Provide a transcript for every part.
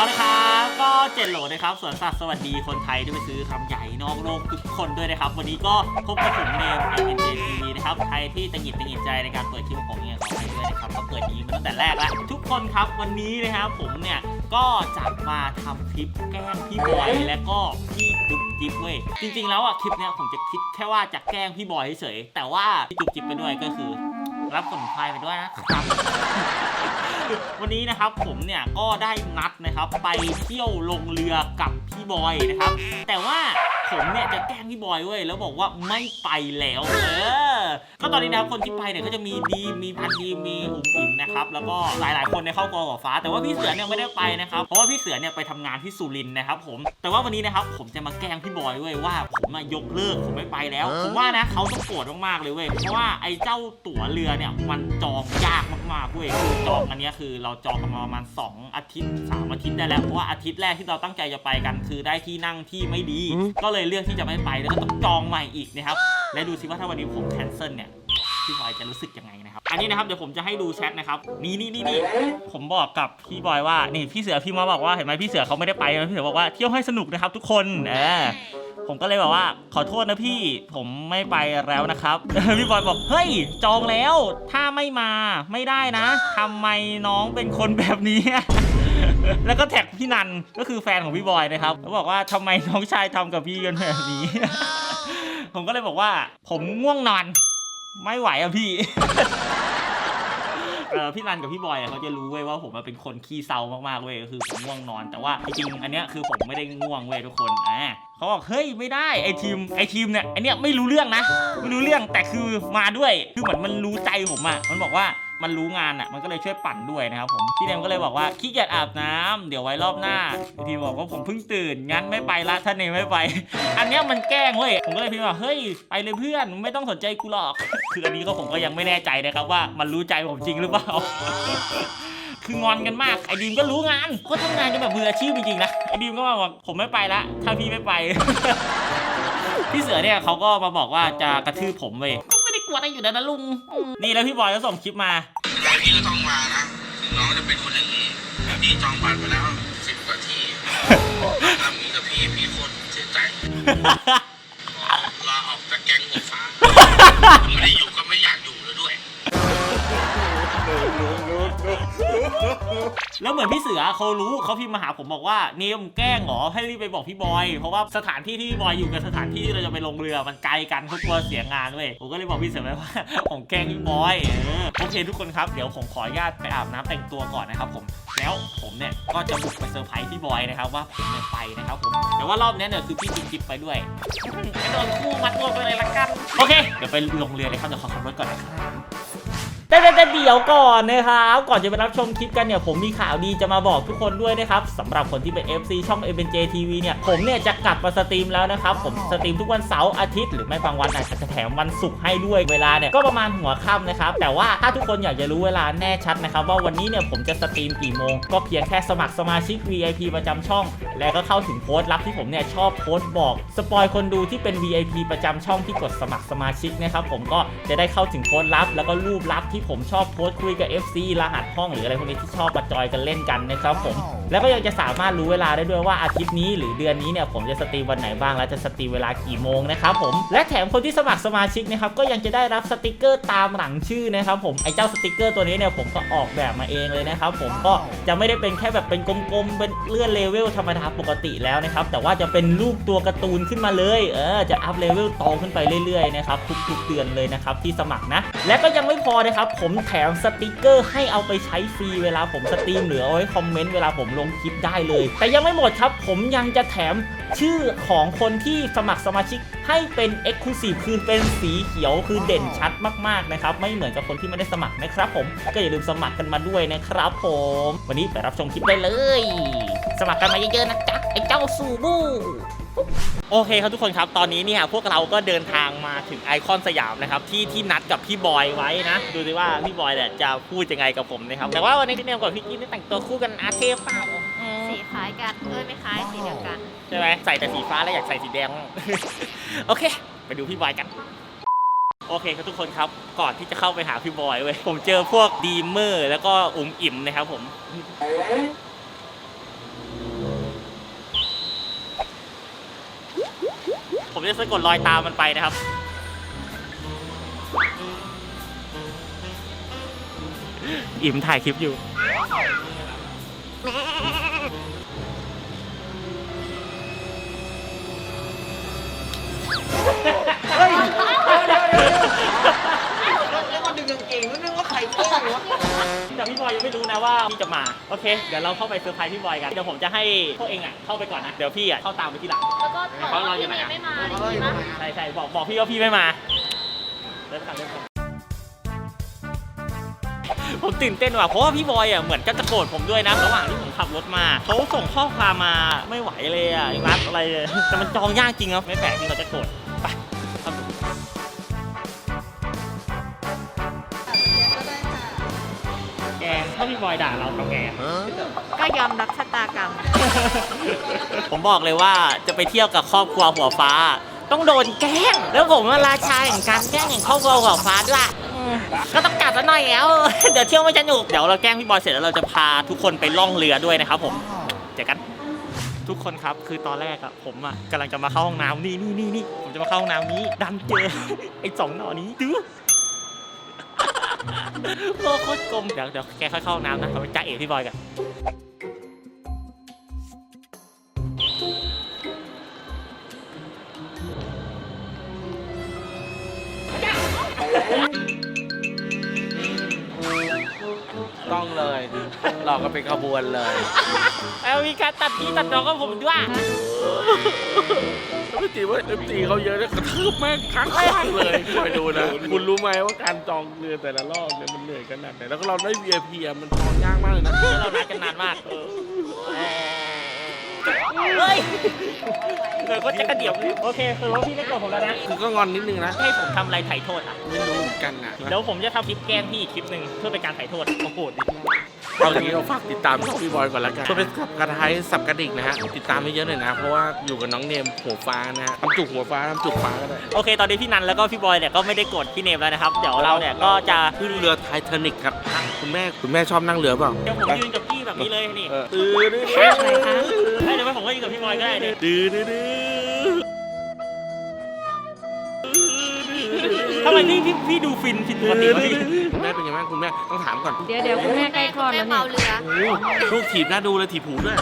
เอาละครับก็เจ็ดโหลนะครับสวนสัตว์สวัสดีคนไทยที่ไปซื้อคำใหญ่นอกโลกทุกคนด้วยนะครับ วันนี้ก็พบกับผมเนม m n j TV นะครับใครที่ตังหิดตังหิดใจในการเปิดคลิปของผมเนี่ยขอไปด้วยนะครับก็เปิดนี้มาตั้งแต่แรกแล้วทุกคนครับวันนี้นะครับผมเนี่ยก็จะมาทำคลิปแกล้งพี่บอยและก็พี่จุ๊บจิ๊บเว้ยจริง ๆ แล้วอะคลิปเนี้ยผมจะคิดแค่ว่าจะแกล้งพี่บอยเฉยแต่ว่าพี่จุ๊บจิ๊บไปด้วยก็คือ รับผลพลายไปด้วยนะครับ วันนี้นะครับผมเนี่ยก็ได้นัดนะครับ ไปเที่ยวลงเรือกับพี่บอยนะครับ แต่ว่าผมเนี่ยจะแกล้งพี่บอยเว้ยแล้วบอกว่าไม่ไปแล้วเออ ก็ตอนนี้นะครับคนที่ไปเนี่ยก็จะมีดีมมีพันดีมมีอุ๋มอิมนะครับแล้วก็หลายๆ คนในยเข้ากอกับฟ้า แต่ว่าพี่เสือเนี่ยไม่ได้ไปนะครับเพราะว่าพี่เสือเนี่ยไปทำงานที่สุรินทร์นะครับผมแต่ว่าวันนี้นะครับผมจะมาแกล้งพี่บอยเว้ยว่าผมมายกเลิกผมไม่ไปแล้ว ผมว่านะเขาต้องโกรธมากๆเลยเว้ยเพราะว่าไอ้เจ้าตั๋วเรือเนี่ยมันจองยากมากๆเว้ยคือจองอันเนี้ยคือเราจองกันมาประมาณ 2 อาทิตย์ 3 อาทิตย์ได้แล้วเพราะว่าอาทิตย์แรกที่เราตั้งใจจะไปกัน คือได้ที่นั่งที่ไม่ดี ก็เลยเลือกที่จะไม่ไปแล้วก็ต้องจองใหม่อีกนะครับ และดูซิว่าถ้าวันนี้ผมแคนเซิลเนี่ยพี่บอยจะรู้สึกยังไงนะครับ อันนี้นะครับเดี๋ยวผมจะให้ดูแชทนะครับ นี่นี่นี่นี่ผมบอกกับพี่บอยว่า นี่พี่เสือพี่มาบอกว่าเห็นไหมพี่เสือเขาไม่ได้ไปพี่เสือบอกว่าเที่ยวให้สนุกนะครับ ทุกคนเออผมก็เลยบอกว่าขอโทษนะพี่ผมไม่ไปแล้วนะครับ พี่บอยบอกเฮ้ยจองแล้ว ถ้าไม่มาไม่ได้นะทำไมน้องเป็นคนแบบนี้แล้วก็แท็กพี่นันก็คือแฟนของพี่บอยนะครับแล้วบอกว่าทำไมน้องชายทำกับพี่กันแบบนี้ ผมก็เลยบอกว่า ผมง่วงนอน ไม่ไหวอะพี่ เออพี่รันกับพี่บอยอะเขาจะรู้เว้ยว่าผมอะเป็นคนขี้เศร้ามากๆเว้ยก็คือผมง่วงนอน แต่ว่าจริงๆอันเนี้ยคือผมไม่ได้ง่วงเว้ยทุกคนอ่าเขาบอกเฮ้ยไม่ได้ไอทีมไอทีมเนี่ยไอเนี้ยไม่รู้เรื่องนะ ไม่รู้เรื่องแต่คือมาด้วยคือเหมือนมันรู้ใจผมอะมันบอกว่า มันรู้งานอะมันก็เลยช่วยปั่นด้วยนะครับผม พี่เนมก็เลยบอกว่าขี้เกียจอาบน้ำเดี๋ยวไว้รอบหน้าไอทีมบอกว่าผมเพิ่งตื่น งั้นไม่ไปละถ้าเนมไม่ไป อันเนี้ยมันแกล้งเว้ย ผมก็เลยพิมพ์ว่า เฮ้ย ไปเลยเพื่อน ไม่ต้องสนใจกูหรอก คืออันนี้ก็ผมก็ยังไม่แน่ใจนะครับว่ามันรู้ใจผมจริงหรือเปล่า คืองอนกันมาก ไอ้ดีมก็รู้งานเขาทำงานกันแบบมืออาชีพจริงๆนะ ไอ้ดีมก็มาบอกผมไม่ไปละ ถ้าพี่ไม่ไป พี่เสือเนี่ยเขาก็มาบอกว่าจะกระทืบผมเว้ยก็ไม่ได้กลัวอะไรอยู่แล้วนะลุงอืมนี่แล้วพี่บอยก็ส่งคลิปมายังไง พี่ก็ต้องมานะถึงน้องจะเป็นคนอย่างนี้พี่จองบัตรไปแล้วสิบกว่าที่ทำอย่างนี้กับพี่พี่โคตรเสียใจ แล้วเหมือนพี่เสือเขารู้เขาพิมพ์มาหาผมบอกว่าเนมแกล้งเหรอให้รีบไปบอกพี่บอย เพราะว่าสถานที่ที่พี่บอยอยู่กับสถานที่ที่เราจะไปลงเรือมันไกลกันเขากลัวเสียงานเว้ยผมก็เลยบอกพี่เสือไปว่าผมแกล้งพี่บอยเออโอเคทุกคนครับเดี๋ยวผมขออนุญาตไปอาบน้ำแต่งตัวก่อนนะครับผมแล้วผมเนี่ยก็จะบุกไปเซอร์ไพรส์พี่บอยนะครับว่าผมเนี่ยไปนะครับผมแต่ว่ารอบนี้เนี่ยคือพี่จิ๊บจิ๊บไปด้วยกระโดดคู่มัดรวมไปเลยละกันโอเคเดี๋ยวไปลงเรือเลยครับเดี๋ยวขอขับรถก่อนนะครับ แต่แต่เดี๋ยวก่อนนะครับก่อนจะไปรับชมคลิปกันเนี่ยผมมีข่าวดีจะมาบอกทุกคนด้วยนะครับสำหรับคนที่เป็น FC ช่อง m j TV เนี่ยผมเนี่ยจะกลับมาสตรีมแล้วนะครับผมสตรีมทุกวันเสาร์อาทิตย์หรือไม่บางวันอาจจะแถมวันศุกร์ให้ด้วยเวลาเนี่ยก็ประมาณหัวค่ำนะครับแต่ว่าถ้าทุกคนอยากจะรู้เวลาแน่ชัดนะครับว่าวันนี้เนี่ยผมจะสตรีมกี่โมง ก็เพียงแค่สมัครสมาชิก VIP ประจำช่อง แล้วก็เข้าถึงโพสต์ลับที่ผมเนี่ยชอบโพสต์บอกสปอยคนดูที่เป็น VIP ประจำช่องที่กดสมัครสมาชิกนะครับผมก็จะได้เข้าถึงโพสต์ลับแล้วก็รูปลับที่ผมชอบโพสต์คุยกับ FC รหัสห้องหรืออะไรพวกนี้ที่ชอบมาจอยกันเล่นกันนะครับผม แล้วก็ยังจะสามารถรู้เวลาได้ด้วยว่าอาทิตย์นี้หรือเดือนนี้เนี่ยผมจะสตรีมวันไหนบ้างและจะสตรีมเวลากี่โมงนะครับผมและแถมคนที่สมัครสมาชิกนะครับก็ยังจะได้รับสติกเกอร์ตามหลังชื่อนะครับผมไอ้เจ้าสติกเกอร์ตัวนี้เนี่ยผมก็ออกแบบมาเองเลยนะครับผมก็จะไม่ได้เป็นแค่แบบเป็นกลมๆเป็นเลื่อนเลเวลธรรมดาปกติแล้วนะครับแต่ว่าจะเป็นรูปตัวการ์ตูนขึ้นมาเลยเออจะอัพเลเวลโตขึ้นไปเรื่อยๆนะครับทุกๆเดือนเลยนะครับที่สมัครนะ และก็ยังไม่พอนะครับผมแถมสติกเกอร์ให้เอาไปใช้ฟรีเวลาผมสตรีมหรือเอาไว้คอมเมนต์เวลาผมลงคลิปได้เลย แต่ยังไม่หมดครับผมยังจะแถมชื่อของคนที่สมัครสมาชิกให้เป็น e x c l u s i v e คือเป็นสีเขียวคือเด่นชัดมากๆนะครับ ไม่เหมือนกับคนที่ไม่ได้สมัครนะครับ ผมก็อย่าลืมสมัครกันมาด้วยนะครับผม วันนี้ไปรับชมคลิปได้เลย สมัครกันมาเยอะๆนะจ๊ะไอ้เจ้าซูบู โอเคครับทุกคนครับ ตอนนี้เนี่ยพวกเราก็เดินทางมาถึงไอคอนสยามนะครับที่ที่นัดกับพี่บอยไว้นะ ดูสิว่าพี่บอยเนี่ยจะพูดยังไงกับผมนะครับ แต่ว่าวันนี้พี่เนมกับพี่กิ๊ฟได้แต่งตัวคู่กันอาเทเปล่าอืมสีคล้ายกันเอ้ยไม่คล้ายสีเดียวกัน ใช่ไหมใส่แต่สีฟ้าแล้วอยากใส่สีแดงบ้าง โอเค ไปดูพี่บอยกัน โอเคครับทุกคนครับ ก่อนที่จะเข้าไปหาพี่บอยเว้ยผมเจอพวกดีมเมอร์แล้วก็อุ๋มอิ่มนะครับผม ผมจะสะกดรอยตามมันไปนะครับ อิ่มถ่ายคลิปอยู่แล้วก็ดึงกางเกงแล้วนึกว่าใคร แกล้งวะแต่พี่บอยยังไม่รู้นะว่าพี่จะมา โอเค เดี๋ยวเราเข้าไปเซอร์ไพรส์พี่บอยกัน เดี๋ยวผมจะให้พวกเองอะเข้าไปก่อนนะ เดี๋ยวพี่อะเข้าตามไปทีหลัง แล้วก็เขารออยู่ไหนอะไม่มาอะไรอย่างงี้ปะใช่ใช่บอกบอกพี่ว่าพี่ไม่มา เริ่มกันเริ่มกันผมตื่นเต้นว่ะ เพราะว่าพี่บอยอะเหมือนก็จะโกรธผมด้วยนะ ระหว่างที่ผมขับรถมาเขาส่งข้อความมาไม่ไหวเลยอะไอ้รัดอะไรเลยแต่มันจองยากจริงครับไม่แปลกที่เขาจะโกรธ ถ้าพี่บอยด่าเราทำไงอะก็ยอมรับชะตากรรม ผมบอกเลยว่าจะไปเที่ยวกับครอบครัวหัวฟ้า ต้องโดนแกล้ง แล้วผมว่าราชาแห่งการแกล้งแห่งครอบครัวหัวฟ้าด้วยอืมก็ต้องกัดซะหน่อยแล้ว เดี๋ยวเที่ยวไม่สนุกเดี๋ยวเราแกล้งพี่บอยเสร็จแล้วเราจะพาทุกคนไปล่องเรือด้วยนะครับผมเจอกัน ทุกคนครับคือตอนแรกอะผมอะกำลังจะมาเข้าห้องน้ำนี่นี่นี่นี่ผมจะมาเข้าห้องน้ำนี้ดันเจอ ไอ้สองหนอนี้ดูโลก โคตรกลมเดี๋ยวเดี๋ยวแกค่อยเข้าห้องน้ำนะเราไปจ่าเอ๋พี่บอยกัน เลยหลอกกันเป็นขบวนเลยแล้วมีการตัดพี่ตัดน้องกับผมด้วยไม่ตีว่าเอ็มตีเขาเยอะนะกระทืบแม่งครั้งแรกเลยคอยดูนะ คุณรู้ไหมว่าการจองเรือแต่ละรอบเนี่ยมันเหนื่อยขนาดไหนแล้วก็เราได้ VIP อะมันจองยากมากเลยนะเรานัดกันนานมากเฮ้ยเดี๋ยวก็จะกระเดี่ยวโอเคคือว่าพี่ไม่โกรธผมแล้วนะคือก็งอนนิดนึงนะให้ผมทำอะไรไถ่โทษอะไม่รู้เหมือนกันนะเดี๋ยวผมจะทำคลิปแกล้งพี่อีกคลิปหนึ่งเพื่อเป็นการไถ่โทษโอ้โหดีมาก เอาอย่างนี้เราฝากติดตามช่องพี่บอยก่อนละกันเพื่อเป็นสับกระไทยสับกระดิกนะฮะติดตามให้เยอะหน่อยนะเพราะว่าอยู่กับน้องเนมหัวฟ้านะฮะทำจุกหัวฟ้าทำจุกฟ้าก็ได้โอเค ตอนนี้พี่นันแล้วก็พี่บอยเนี่ยก็ไม่ได้โกรธพี่เนมแล้วนะครับ เดี๋ยวเราเนี่ยก็จะขึ้นเรือไททานิกครับคุณแม่คุณแม่ชอบนั่งเรือเปล่าเดี๋ยวผมยืนกับพี่แบบนี้เลยนี่เออตื้อดื้อข้างเลยครับได้เดี๋ยวผมก็ยืนกับพี่บอยก็ได้ดิดื้อดื้อดื้อ ทำไมพี่พี่พี่ดูฟินผิดปกติวะพี่คุณแม่เป็นไงบ้างคุณแม่ต้องถามก่อน เดี๋ยวเดี๋ยวคุณแม่ใกล้คลอดแม่แล้วเมาเนี่ยเรือ โอ้โหลูกถีบน่าดูเลยถีบหูด้วย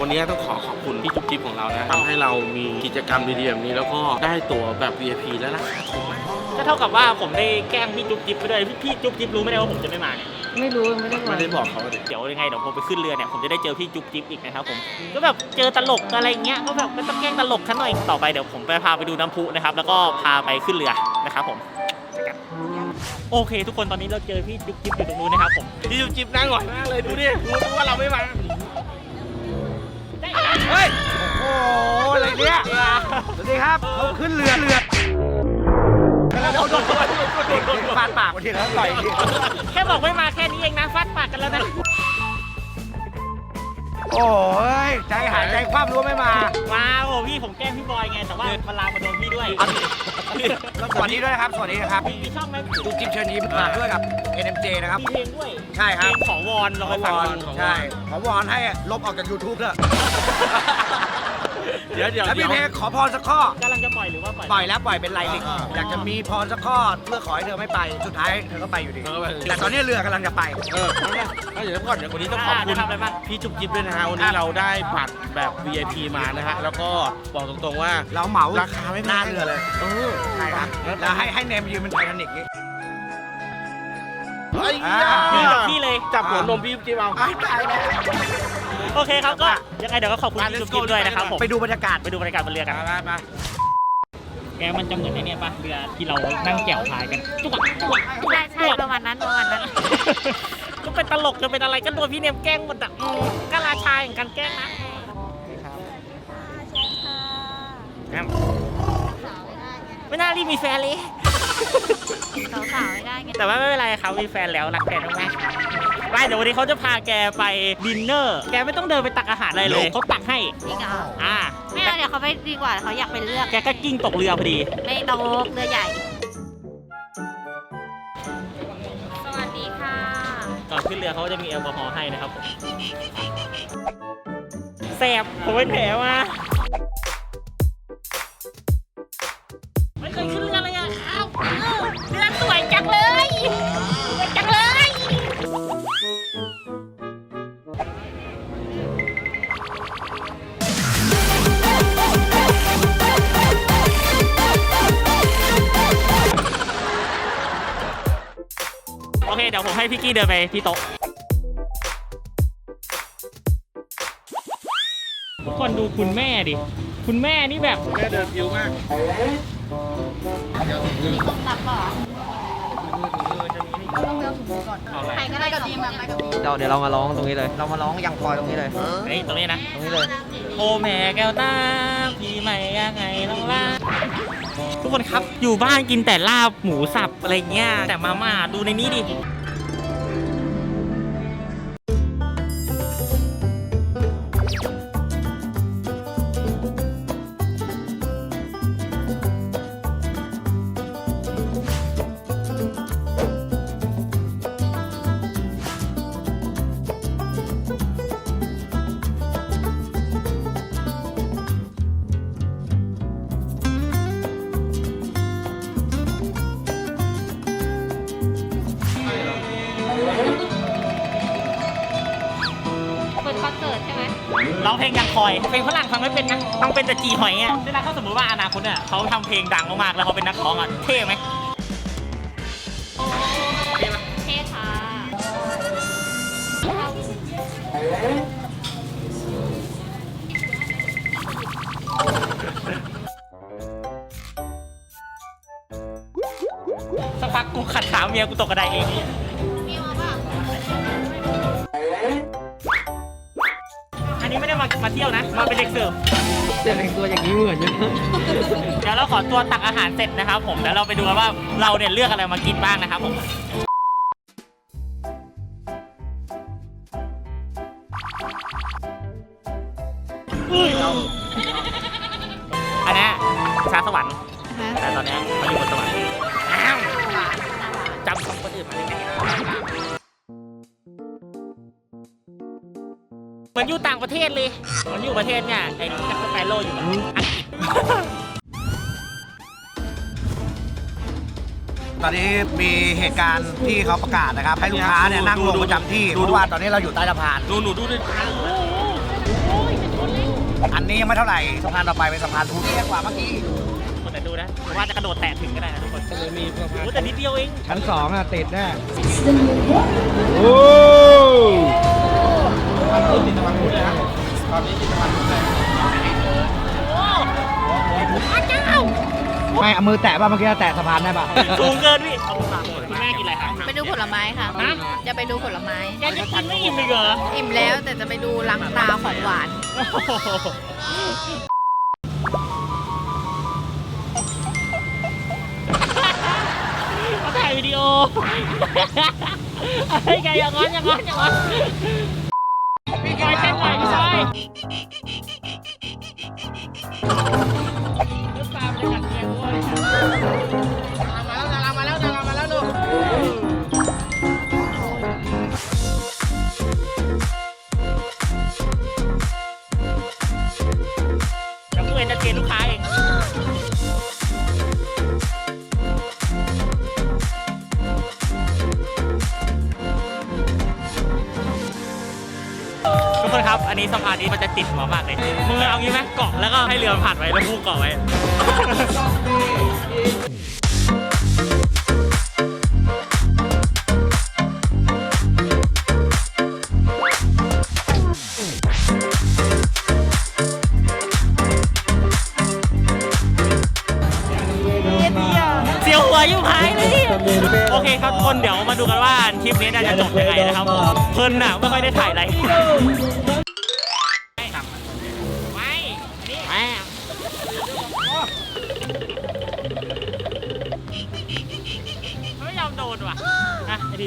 วันนี้ต้องขอขอบคุณพี่จุ๊บจิ๊บของเรานะทำให้เรามีกิจกรรมดีๆแบบนี้แล้วก็ได้ตั๋วแบบ VIP และราคาถูกมาก ก็เท่ากับว่าผมได้แกล้งพี่จุ๊บจิ๊บไปด้วยพี่พี่จุ๊บจิ๊บรู้ไหมเนี่ยว่าผมจะไม่มาเนี่ย ไม่รู้ไม่ได้บอไม่กได้บอกเขาเลยเดี๋ยวยังไงเดี๋ยวผมไปขึ้นเรือเนี่ยผมจะได้เจอพี่จุ๊บจิ๊บอีกนะครับผมก็แบบเจอตลกอะไรเงี้ยก็แบบไม่ต้องแกล้งตลกขั้นหน่อยต่อไปเดี๋ยวผมไปพาไปดูน้ำพุนะครับแล้วก็พาไปขึ้นเรือนะครับผมเจอกันโอเค ทุกคนตอนนี้เราเจอพี่จุ๊บจิ๊บอยู่ตรงนู้นนะครับผมพี่จุ๊บจิ๊บนั่งหน่อยมากเลยดูดิรู้ว่าเราไม่มาเฮ้ยโอ้โหอะไรเนี่ยสวัสดีครับเขาขึ้นเรือเรือ โดนฟาดปากมาทีแล้วต่อยแค่บอกไม่มาแค่นี้เองนะฟาดปากกันแล้วนะ โอ้ยใจหายใจคว่ำรู้ไม่มามาโอ้พี่ผมแกล้งพี่บอยไง แต่ว่ามันลามมาโดนพี่ด้วยสวัสดีด้วยนะครับ สวัสดีนะครับมีมีช่องไหมดูจิ๊บเชิญยิ้มมาด้วยกับ NMJ นะครับมีเพลงด้วยใช่ครับ เพลงขอวอนลองไปฟังวอนดู ใช่ขอวอนให้ลบออกจาก YouTube เถอะ เดี๋ยวเดี๋ยวแล้วมีเดี๋ยวเพลงขอพรสักข้อกำลังจะปล่อยหรือว่าปล่อย ปล่อยแล้วปล่อยเป็นไลลิกอยากจะมีพรสักข้อเพื่อขอให้เธอไม่ไปสุดท้ายเธอก็ไปอยู่ดีเออไป แต่ตอนนี้เรือกำลังจะไป เออเอาเนี่ยเอาเดี๋ยวก่อนเดี๋ยววันนี้ต้องขอบคุณจะทำอะไรบ้าง พี่จุ๊บจิ๊บด้วยนะฮะวันนี้เราได้บัตรแบบ VIP มานะฮะแล้วก็บอกตรงๆว่า เราเหมาราคาไม่แพง หน้าเรือเลยเออใช่ครับแล้วให้ให้เนมยืนเป็นไททานิกนี้ไอ้อ่า พี่ยากับพี่เลยจับหัวนมพี่จุ๊บจิ๊บเอา อ้ายตายแล้ว โอเคครับก็ยังไงเดี๋ยวก็ขอบคุณพี่จุ๊บจิ๊บด้วยนะครับผมไปดูบรรยากาศไปดูบรรยากาศบนเรือกันไปไปแกมันจะเหมือนไอเนี่ยปะเรือที่เรานั่งแก่วพายกันจุ๊กจุ๊กใช่ใช่ประมาณนั้นประมาณนั้นก็เป็นตลกจะเป็นอะไรก็โดนพี่เนมแกล้งหมดอะอืมก็ราชาอย่างการแกล้งนะไม่น่ารีบมีแฟนเลยสาวสาวๆไม่ได้ไงแต่ว่าไม่เป็นไรครับมีแฟนแล้วรักแฟนมากๆ ไปเดี๋ยววันนี้เขาจะพาแกไปดินเนอร์ แกไม่ต้องเดินไปตักอาหารอะไรเลยเขาตักให้จริงเหรออ่าไม่เอาเดี๋ยวเขาไปดีกว่าเขาอยากไปเลือกแกก็กิ้งตกเรือพอดี ไม่ตกเรือใหญ่ สวัสดีค่ะ ก่อนขึ้นเรือเขาจะมีแอลกอฮอล์ให้นะครับผมแสบผมเป็นแผลมา พี่กี้เดินไปที่โต๊ะทุกคนดูคุณแม่ดิ คุณแม่นี่แบบ แม่เดินผิวมากใครก็ได้กับดีมากับดีเดี๋ยวเดี๋ยวเรามาร้องตรงนี้เลย เรามาร้องยังพลอยตรงนี้เลยเฮ้ยตรงนี้นะ ตรงนี้เลย โอแม่แก้วตาพี่ใหม่ยังไงน้องล่าทุกคนครับ อยู่บ้านกินแต่ลาบหมูสับอะไรเงี้ย แต่มาม่าดูในนี้ดิ องเพลงยังคอย เพลงฝรั่งฟังไม่เป็นนะต้องเป็นแต่จีหอยอะเวลาเขาสมมติว่าอนาคตเนี่ยเขาทำเพลงดังมากๆแล้วเขาเป็นนักร้องอะเท่ไหมเท่ค่ะสักพักกูขัดขาเมียกูตกกระไดเอง มาเป็นเด็กเสิร์ฟแต่งตัวอย่างนี้เหมือนเยอะเดี๋ยวเราขอตัวตักอาหารเสร็จนะครับผมแล้วเราไปดูกันว่าเราเนี่ยเลือกอะไรมากินบ้างนะครับผม ประเทศเลยเหมันอยู่ประเทศเนี่ยไอ้แจ็คสเปโร่อยู่อังกฤษตอนนี้มีเหตุการณ์ที่เขาประกาศนะครับ ให้ลูกค้าเนี่ยนั่งลงประจำที่เพราะว่าตอนนี้เราอยู่ใต้สะพาน ดูหนูดูดิอันนี้ยังไม่เท่าไหร่สะพานต่อไปเป็นสะพานพุทธเรียกว่าเมื่อกี้คนแต่ดูนะผมว่าจะกระโดดแตะถึงก็ได้นะทุกคนเลยมีประมาณโอ้แต่นิดเดียวเองชั้นสองอะติดแน่โอ้ ไม่เอามือแตะป่ะเมื่อกี้แตะสะพานได้ป่ะสูงเกินพี่เอามาคุณแม่กินอะไรครับไปดูผลไม้ค่ะฮะจะไปดูผลไม้แกจะกินไม่อิ่มเลยเหรอ อิ่มแล้วแต่จะไปดูลังตาของหวานโอ้โหมาถ่ายวิดีโอไอ้ยแกอย่างงั้นอย่างงั้นอย่างงั้น พี่ชายเต้นไหนพี่ชาย งี้ไหมเกาะแล้วก็ให้เรือผ่านไว้แล้วพุ่งเกาะไว้ เสียวหัวอยู่หายเลยโอเคครับทุกคนเดี๋ยวมาดูกันว่า คลิปนี้น่าจะจบยังไงนะครับผมเพลินน่ะไม่ค่อยได้ถ่ายอะไร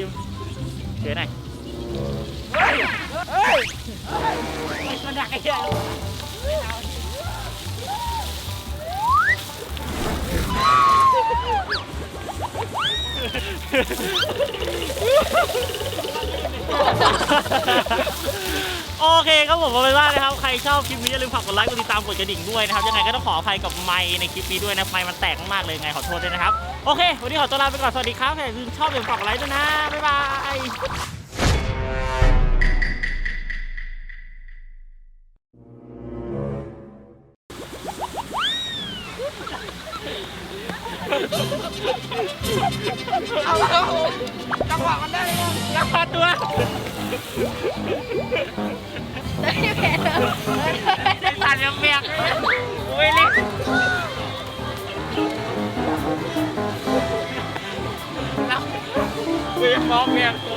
อะไอ้ดิมเฉยหน่อยเฮ้ยเฮ้ยมันดักไอ้เหี้ย โอเคครับผมเอาเป็นว่านะครับใครชอบคลิปนี้อย่าลืมฝากกดไลค์กดติดตามกดกระดิ่งด้วยนะครับยังไงก็ต้องขออภัยกับไมค์ในคลิปนี้ด้วยนะไมค์มันแตกมากๆเลยยังไงขอโทษด้วยนะครับโอเค วันนี้ขอตัวลาไปก่อนสวัสดีครับอย่าลืมชอบอย่าลืมฝากกดไลค์ด้วยนะบ๊ายบาย โอ้ยเล็กแล้วกูยังมองเบียกกู